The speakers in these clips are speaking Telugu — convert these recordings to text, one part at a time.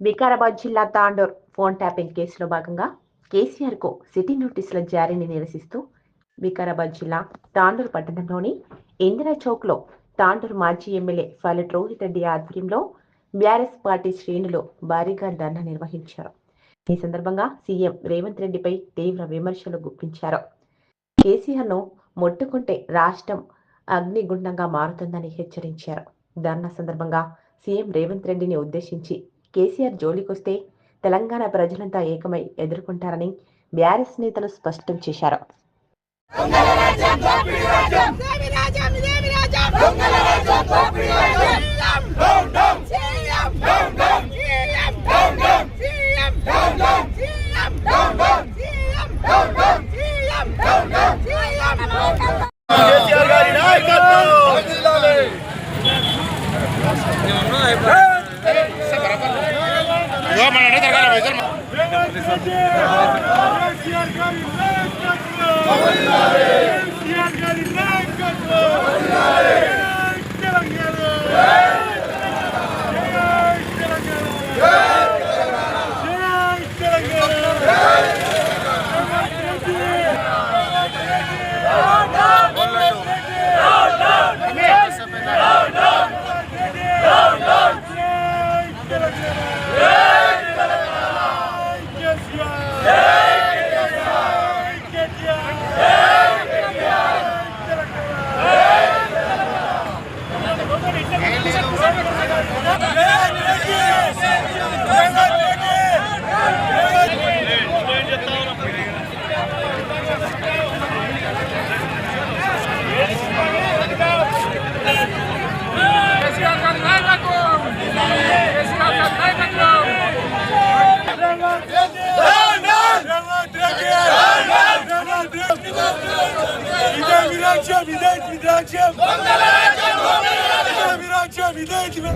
వికారాబాద్ జిల్లా తాండూర్ ఫోన్ ట్యాపింగ్ కేసులో భాగంగా కేసీఆర్కు సిటీ నోటీసుల జారీని నిరసిస్తూ వికారాబాద్ జిల్లా తాండూర్ పట్టణంలోని ఇందిరా చౌక్లో తాండూర్ మాజీ ఎమ్మెల్యే ఫలట్ రోహిత్ రెడ్డి ఆధ్వర్యంలో బీఆర్ఎస్ పార్టీ శ్రేణులు భారీగా ధర్నా నిర్వహించారు. ఈ సందర్భంగా సీఎం రేవంత్ రెడ్డిపై తీవ్ర విమర్శలు గుప్పించారు. కేసీఆర్ను ముట్టుకుంటే రాష్ట్రం అగ్నిగుండంగా మారుతుందని హెచ్చరించారు. ధర్నా సందర్భంగా సీఎం రేవంత్ రెడ్డిని ఉద్దేశించి కేసీఆర్ జోలికొస్తే తెలంగాణ ప్రజలంతా ఏకమై ఎదుర్కొంటారని బీఆర్ఎస్ నేతలు స్పష్టం చేశారు. Thank you.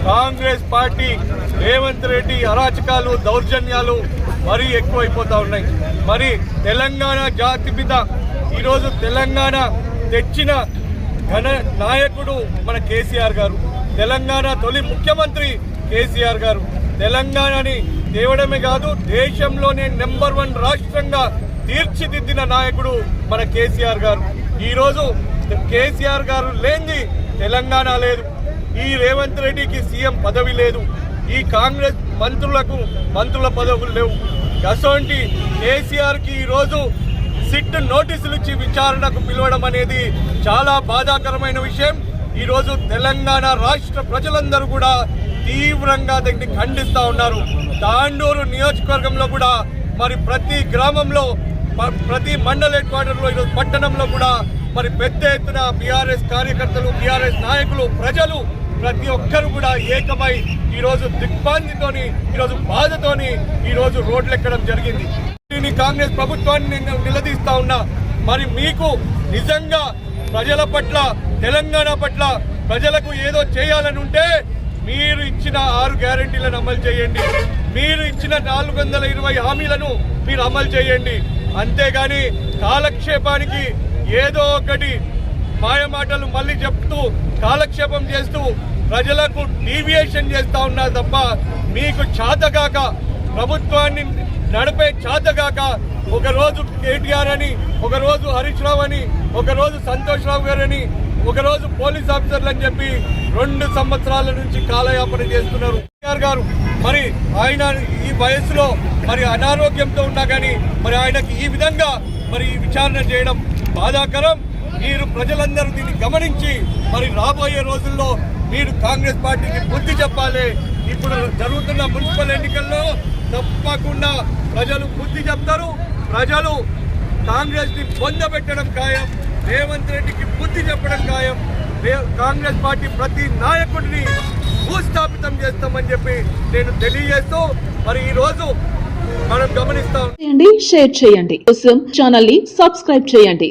Congress party Revanth Reddy అరాచకాలు దౌర్జన్యాలు మరీ ఎక్కువైపోతా ఉన్నాయి. మరి తెలంగాణ జాతి పిత ఈరోజు తెలంగాణ తెచ్చిన ఘన నాయకుడు మన కేసీఆర్ గారు. తెలంగాణ తొలి ముఖ్యమంత్రి కేసీఆర్ గారు. తెలంగాణని తేవడమే కాదు దేశంలోనే నెంబర్ వన్ రాష్ట్రంగా తీర్చిదిద్దిన నాయకుడు మన కేసీఆర్ గారు. ఈరోజు కేసీఆర్ గారు లేని తెలంగాణ లేదు. ఈ రేవంత్ రెడ్డికి సీఎం పదవి లేదు. ఈ కాంగ్రెస్ మంత్రులకు మంత్రుల పదవులు లేవు. అసోంటి కేసీఆర్కి ఈరోజు సిట్ నోటీసులు ఇచ్చి విచారణకు పిలవడం అనేది చాలా బాధాకరమైన విషయం. ఈరోజు తెలంగాణ రాష్ట్ర ప్రజలందరూ కూడా తీవ్రంగా దీన్ని ఖండిస్తూ ఉన్నారు. తాండూరు నియోజకవర్గంలో కూడా మరి ప్రతి గ్రామంలో ప్రతి మండల హెడ్ క్వార్టర్లో ఈరోజు పట్టణంలో కూడా మరి పెద్ద ఎత్తున బీఆర్ఎస్ కార్యకర్తలు బీఆర్ఎస్ నాయకులు ప్రజలు ప్రతి ఒక్కరు కూడా ఏకమై ఈరోజు దిగ్బాంతితోని ఈరోజు బాధతోని ఈరోజు రోడ్లు ఎక్కడం జరిగింది. దీన్ని కాంగ్రెస్ ప్రభుత్వాన్ని నేను నిలదీస్తా ఉన్నా మరి మీకు నిజంగా ప్రజల పట్ల తెలంగాణ పట్ల ప్రజలకు ఏదో చేయాలని ఉంటే మీరు ఇచ్చిన ఆరు గ్యారంటీలను అమలు చేయండి. మీరు ఇచ్చిన నాలుగు వందల ఇరవై హామీలను మీరు అమలు చేయండి. అంతేగాని కాలక్షేపానికి ఏదో ఒకటి మాయమాటలు మళ్ళీ చెప్తూ కాలక్షేపం చేస్తూ ప్రజలకు డీవియేషన్ చేస్తూ ఉన్నారు తప్ప మీకు చాతగాక ప్రభుత్వాన్ని నడిపే చాతగాక ఒకరోజు కేటీఆర్ అని ఒక రోజు హరీష్ రావు అని ఒక రోజు సంతోష్ రావు గారు అని ఒక రోజు పోలీస్ ఆఫీసర్లు అని చెప్పి రెండు సంవత్సరాల నుంచి కాలయాపన చేస్తున్నారు. కేటీఆర్ గారు మరి ఆయన ఈ వయసులో మరి అనారోగ్యంతో ఉన్నా కానీ మరి ఆయనకి ఈ విధంగా మరి ఈ విచారణ చేయడం బాధాకరం. మీరు ప్రజలందరూ దీన్ని గమనించి మరి రాబోయే రోజుల్లో మీరు కాంగ్రెస్ పార్టీకి బుద్ధి చెప్పాలి. ఇప్పుడు జరుగుతున్న మున్సిపల్ ఎన్నికల్లో తప్పకుండా ప్రజలు బుద్ధి చెప్తారు. ప్రజలు కాంగ్రెస్ని పొందబెట్టడం ఖాయం రేవంత్ రెడ్డికి బుద్ధి చెప్పడం ఖాయం. కాంగ్రెస్ పార్టీ ప్రతి నాయకుడిని భూస్థాపితం చేస్తామని చెప్పి నేను తెలియజేస్తూ మరి ఈరోజు మనం గమనిస్తాం. చేయండి షేర్ చేయండి. కోసం ఛానల్ని సబ్స్క్రైబ్ చేయండి.